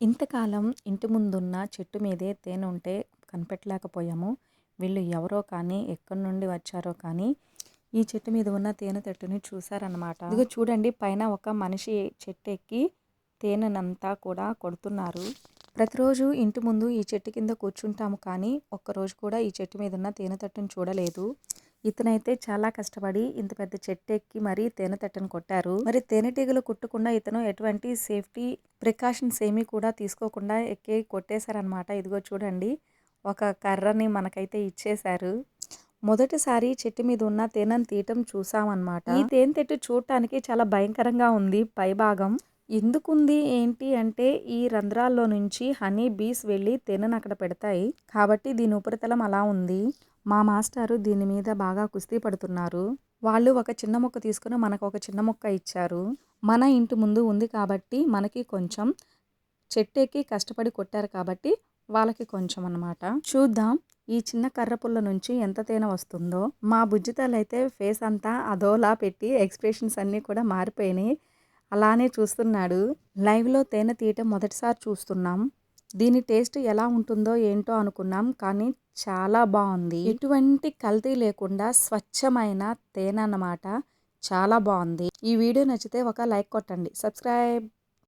ఇంతకాలం ఇంటి ముందున్న చెట్టు మీదే తేనె ఉంటే కనిపెట్టలేకపోయాము. వీళ్ళు ఎవరో కానీ ఎక్కడి నుండి వచ్చారో కానీ ఈ చెట్టు మీద ఉన్న తేనె తట్టుని చూసారనమాట ఇదిగో చూడండి పైన ఒక మనిషి చెట్టు ఎక్కి తేనెనంతా కూడా కొడుతున్నారు. ప్రతిరోజు ఇంటి ముందు ఈ చెట్టు కింద కూర్చుంటాము కానీ ఒక్కరోజు కూడా ఈ చెట్టు మీద ఉన్న తేనె తట్టును చూడలేదు. ఇతనైతే చాలా కష్టపడి ఇంత పెద్ద చెట్టు ఎక్కి మరీ తేనె తట్టను కొట్టారు. మరి తేనెటీగలు కుట్టకుండా ఇతను ఎటువంటి సేఫ్టీ ప్రికాషన్స్ ఏమీ కూడా తీసుకోకుండా ఎక్కి కొట్టేశారనమాట ఇదిగో చూడండి ఒక కర్రని మనకైతే ఇచ్చేశారు. మొదటిసారి చెట్టు మీద ఉన్న తేనెను తీయటం చూసామన్నమాట. ఈ తేనె తెట్టు చూడటానికి చాలా భయంకరంగా ఉంది పై భాగం. ఎందుకుంది ఏంటి అంటే ఈ రంధ్రాల్లో నుంచి హనీ బీస్ వెళ్ళి తేనెను అక్కడ పెడతాయి. కాబట్టి దీని ఉపరితలం అలా ఉంది. మా మాస్టారు దీని మీద బాగా కుస్తీ పడుతున్నారు. వాళ్ళు ఒక చిన్న మొక్క తీసుకుని మనకు ఒక చిన్న మొక్క ఇచ్చారు. మన ఇంటి ముందు ఉంది కాబట్టి మనకి కొంచెం చెట్టు ఎక్కి కష్టపడి కొట్టారు కాబట్టి వాళ్ళకి కొంచెం అన్నమాట. చూద్దాం ఈ చిన్న కర్ర పుల్ల నుంచి ఎంత తేనె వస్తుందో. మా బుజ్జితలైతే ఫేస్ అంతా అదోలా పెట్టి ఎక్స్ప్రెషన్స్ అన్నీ కూడా మారిపోయినాయి. అలానే చూస్తున్నాడు. లైవ్లో తేనె తీయటం మొదటిసారి చూస్తున్నాం. దీని టేస్ట్ ఎలా ఉంటుందో ఏంటో అనుకున్నాం కానీ చాలా బాగుంది. ఎటువంటి కల్తీ లేకుండా స్వచ్ఛమైన తేనె అన్నమాట. చాలా బాగుంది. ఈ వీడియో నచ్చితే ఒక లైక్ కొట్టండి. సబ్స్క్రైబ్.